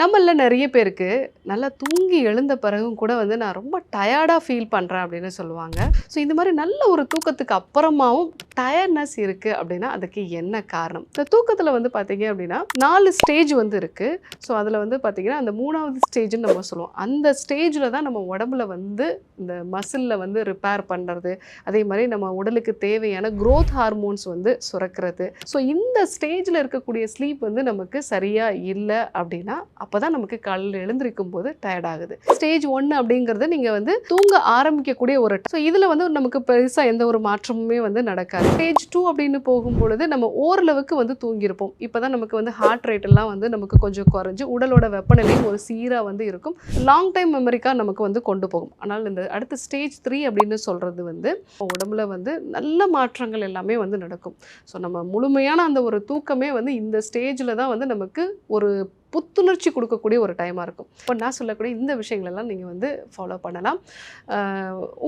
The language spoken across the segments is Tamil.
நம்மள நிறைய பேருக்கு நல்லா தூங்கி எழுந்த பிறகும் கூட வந்து நான் ரொம்ப டயர்டாக ஃபீல் பண்ணுறேன் அப்படின்னு சொல்லுவாங்க. ஸோ இந்த மாதிரி நல்ல ஒரு தூக்கத்துக்கு அப்புறமாவும் டயர்னஸ் இருக்குது அப்படின்னா அதுக்கு என்ன காரணம்? இந்த தூக்கத்தில் வந்து பார்த்தீங்க அப்படின்னா நாலு ஸ்டேஜ் வந்து இருக்குது ஸோ அதில் வந்து பார்த்தீங்கன்னா அந்த மூணாவது ஸ்டேஜ்னு நம்ம சொல்லுவோம். அந்த ஸ்டேஜில் தான் நம்ம உடம்புல வந்து இந்த மசிலில் வந்து ரிப்பேர் பண்ணுறது அதே மாதிரி நம்ம உடலுக்கு தேவையான க்ரோத் ஹார்மோன்ஸ் வந்து சுரக்கிறது. ஸோ இந்த ஸ்டேஜில் இருக்கக்கூடிய ஸ்லீப் வந்து நமக்கு சரியாக இல்லை அப்படின்னா அப்போ தான் நமக்கு காலையில் எழுந்திருக்கும் போது டயர்ட் ஆகுது. ஸ்டேஜ் ஒன்று அப்படிங்கிறது நீங்கள் வந்து தூங்க ஆரம்பிக்கக்கூடிய ஒரு ஸோ இதில் வந்து நமக்கு பெருசாக எந்த ஒரு மாற்றமுமே வந்து நடக்காது. ஸ்டேஜ் டூ அப்படின்னு போகும்பொழுது நம்ம ஓரளவுக்கு வந்து தூங்கியிருப்போம். இப்போ தான் நமக்கு வந்து ஹார்ட் ரேட் எல்லாம் வந்து நமக்கு கொஞ்சம் குறைஞ்சி உடலோட வெப்பநிலையும் ஒரு சீராக வந்து இருக்கும். லாங் டைம் மெமரிக்காக நமக்கு வந்து கொண்டு போகும். ஆனால் இந்த அடுத்த ஸ்டேஜ் த்ரீ அப்படின்னு சொல்கிறது வந்து உடம்புல வந்து நல்ல மாற்றங்கள் எல்லாமே வந்து நடக்கும். ஸோ நம்ம முழுமையான அந்த ஒரு தூக்கமே வந்து இந்த ஸ்டேஜில் தான் வந்து நமக்கு ஒரு புத்துணர்ச்சி கொடுக்கக்கூடிய ஒரு டைமாக இருக்கும். இப்போ நான் சொல்லக்கூடிய இந்த விஷயங்களெல்லாம் நீங்கள் வந்து ஃபாலோ பண்ணலாம்.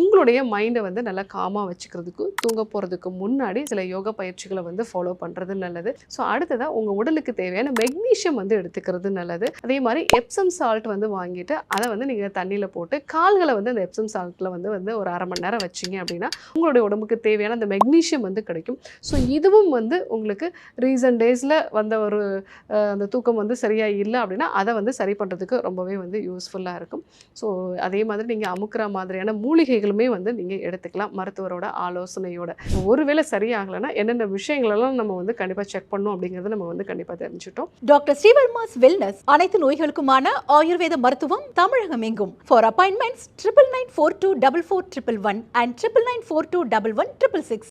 உங்களுடைய மைண்டை வந்து நல்லா காமாக வச்சுக்கிறதுக்கு தூங்க போகிறதுக்கு முன்னாடி சில யோகா பயிற்சிகளை வந்து ஃபாலோ பண்ணுறது நல்லது. ஸோ அடுத்ததாக உங்கள் உடலுக்கு தேவையான மெக்னீஷியம் வந்து எடுத்துக்கிறது நல்லது. அதே மாதிரி எப்சம் சால்ட் வந்து வாங்கிட்டு அதை வந்து நீங்கள் தண்ணியில் போட்டு கால்களை வந்து அந்த எப்சம் சால்ட்டில் வந்து வந்து ஒரு அரை மணி நேரம் வச்சிங்க அப்படின்னா உங்களுடைய உடம்புக்கு தேவையான அந்த மெக்னீஷியம் வந்து கிடைக்கும். ஸோ இதுவும் வந்து உங்களுக்கு ரீசன்ட் டேஸில் வந்த ஒரு அந்த தூக்கம் வந்து சரியாக இல்லை அப்படின்னா அதை வந்து சரி பண்ணுறதுக்கு ரொம்பவே வந்து யூஸ்ஃபுல்லாக இருக்கும். ஸோ அதே மாதிரி நீங்கள் அமுக்கிற மாதிரியான மூலிகைகளுமே வந்து நீங்கள் எடுத்துக்கலாம் மருத்துவரோட ஆலோசனையோட. ஒருவேளை சரியாகலைன்னா என்னென்ன விஷயங்களெல்லாம் நம்ம வந்து கண்டிப்பாக செக் பண்ணணும் அப்படிங்கிறத நம்ம வந்து கண்டிப்பாக தெரிஞ்சுட்டோம். டாக்டர் ஸ்ரீவர்மாஸ் வெல்னஸ் அனைத்து நோய்களுக்குமான ஆயுர்வேத மருத்துவம் தமிழகம் எங்கும் for appointments triple nine four two double four triple one and triple nine four two double one triple six